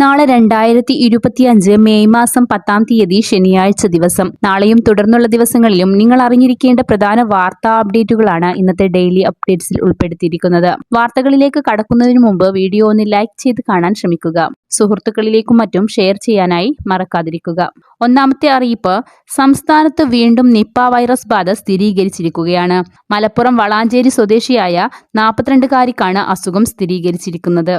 നാളെ രണ്ടായിരത്തി ഇരുപത്തിയഞ്ച് മെയ് മാസം പത്താം തീയതി ശനിയാഴ്ച ദിവസം. നാളെയും തുടർന്നുള്ള ദിവസങ്ങളിലും നിങ്ങൾ അറിഞ്ഞിരിക്കേണ്ട പ്രധാന വാർത്താ അപ്ഡേറ്റുകളാണ് ഇന്നത്തെ ഡെയിലി അപ്ഡേറ്റ്സിൽ ഉൾപ്പെടുത്തിയിരിക്കുന്നത്. വാർത്തകളിലേക്ക് കടക്കുന്നതിന് മുമ്പ് വീഡിയോ ഒന്ന് ലൈക്ക് ചെയ്ത് കാണാൻ ശ്രമിക്കുക. സുഹൃത്തുക്കളിലേക്കും മറ്റും ഷെയർ ചെയ്യാനായി മറക്കാതിരിക്കുക. ഒന്നാമത്തെ അറിയിപ്പ് സംസ്ഥാനത്ത് വീണ്ടും നിപ്പ വൈറസ് ബാധ സ്ഥിരീകരിച്ചിരിക്കുകയാണ്. മലപ്പുറം വളാഞ്ചേരി സ്വദേശിയായ നാൽപ്പത്തിരണ്ടുകാരിക്കാണ് അസുഖം സ്ഥിരീകരിച്ചിരിക്കുന്നത്.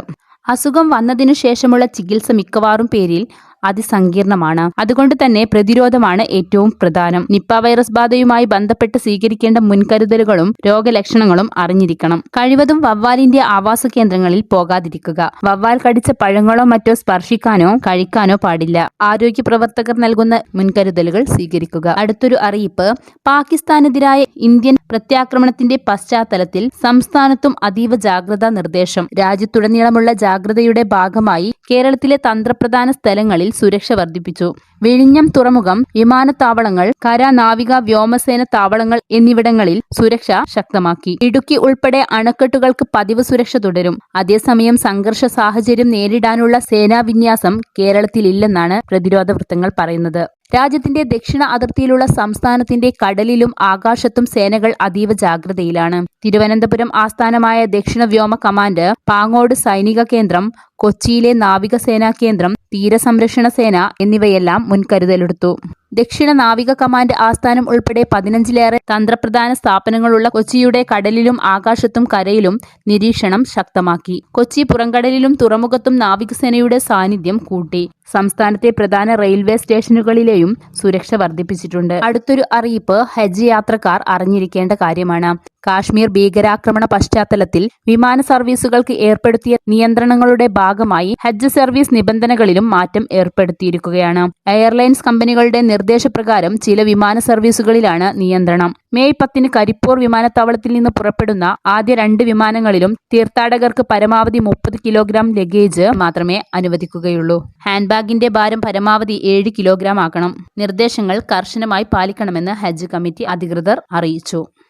അസുഖം വന്നതിനു ശേഷമുള്ള ചികിത്സ മിക്കവാറും പേരിൽ അതിസങ്കീർണമാണ്. അതുകൊണ്ട് തന്നെ പ്രതിരോധമാണ് ഏറ്റവും പ്രധാനം. നിപ്പ വൈറസ് ബാധയുമായി ബന്ധപ്പെട്ട് സ്വീകരിക്കേണ്ട മുൻകരുതലുകളും രോഗലക്ഷണങ്ങളും അറിഞ്ഞിരിക്കണം. കഴിവതും വവ്വാലിന്റെ ആവാസ കേന്ദ്രങ്ങളിൽ പോകാതിരിക്കുക. വവ്വാൽ കടിച്ച പഴങ്ങളോ മറ്റോ സ്പർശിക്കാനോ കഴിക്കാനോ പാടില്ല. ആരോഗ്യ പ്രവർത്തകർ നൽകുന്ന മുൻകരുതലുകൾ സ്വീകരിക്കുക. അടുത്തൊരു അറിയിപ്പ്. പാകിസ്ഥാനെതിരായ ഇന്ത്യൻ പ്രത്യാക്രമണത്തിന്റെ പശ്ചാത്തലത്തിൽ സംസ്ഥാനത്തും അതീവ ജാഗ്രതാ നിർദ്ദേശം. രാജ്യത്തുടനീളമുള്ള ജാഗ്രതയുടെ ഭാഗമായി കേരളത്തിലെ തന്ത്രപ്രധാന സ്ഥലങ്ങളിൽ സുരക്ഷ വർദ്ധിപ്പിച്ചു. വിഴിഞ്ഞം തുറമുഖം വിമാനത്താവളങ്ങൾ കര നാവിക വ്യോമസേന താവളങ്ങൾ എന്നിവിടങ്ങളിൽ സുരക്ഷ ശക്തമാക്കി. ഇടുക്കി ഉൾപ്പെടെ അണക്കെട്ടുകൾക്ക് പതിവ് സുരക്ഷ തുടരും. അതേസമയം സംഘർഷ സാഹചര്യം നേരിടാനുള്ള സേനാ വിന്യാസം കേരളത്തിലില്ലെന്നാണ് പ്രതിരോധ വൃത്തങ്ങൾ പറയുന്നത്. രാജ്യത്തിന്റെ ദക്ഷിണ അതിർത്തിയിലുള്ള സംസ്ഥാനത്തിന്റെ കടലിലും ആകാശത്തും സേനകൾ അതീവ ജാഗ്രതയിലാണ്. തിരുവനന്തപുരം ആസ്ഥാനമായ ദക്ഷിണ വ്യോമ കമാൻഡ് പാങ്ങോട് സൈനിക കേന്ദ്രം കൊച്ചിയിലെ നാവികസേനാ കേന്ദ്രം തീരസംരക്ഷണ സേന എന്നിവയെല്ലാം മുൻകരുതലെടുത്തു. ദക്ഷിണ നാവിക കമാൻഡ് ആസ്ഥാനം ഉൾപ്പെടെ പതിനഞ്ചിലേറെ തന്ത്രപ്രധാന സ്ഥാപനങ്ങളുള്ള കൊച്ചിയുടെ കടലിലും ആകാശത്തും കരയിലും നിരീക്ഷണം ശക്തമാക്കി. കൊച്ചി പുറംകടലിലും തുറമുഖത്തും നാവികസേനയുടെ സാന്നിധ്യം കൂട്ടി. സംസ്ഥാനത്തെ പ്രധാന റെയിൽവേ സ്റ്റേഷനുകളിലെയും സുരക്ഷ വർദ്ധിപ്പിച്ചിട്ടുണ്ട്. അടുത്തൊരു അറിയിപ്പ് ഹജ്ജ് യാത്രക്കാർ അറിഞ്ഞിരിക്കേണ്ട കാര്യമാണ്. കാശ്മീർ ഭീകരാക്രമണ പശ്ചാത്തലത്തിൽ വിമാന സർവീസുകൾക്ക് ഏർപ്പെടുത്തിയ നിയന്ത്രണങ്ങളുടെ ഭാഗമായി ഹജ്ജ് സർവീസ് നിബന്ധനകളിലും മാറ്റം ഏർപ്പെടുത്തിയിരിക്കുകയാണ്. എയർലൈൻസ് കമ്പനികളുടെ നിർദ്ദേശപ്രകാരം ചില വിമാന സർവീസുകളിലാണ് നിയന്ത്രണം. മെയ് പത്തിന് കരിപ്പൂർ വിമാനത്താവളത്തിൽ നിന്ന് പുറപ്പെടുന്ന ആദ്യ രണ്ട് വിമാനങ്ങളിലും തീർത്ഥാടകർക്ക് പരമാവധി മുപ്പത് കിലോഗ്രാം ലഗേജ് മാത്രമേ അനുവദിക്കുകയുള്ളൂ. ഹാൻഡ് ബാഗിന്റെ ഭാരം പരമാവധി ഏഴ് കിലോഗ്രാം ആക്കണം. നിർദ്ദേശങ്ങൾ കർശനമായി പാലിക്കണമെന്ന് ഹജ്ജ് കമ്മിറ്റി അധികൃതർ അറിയിച്ചു.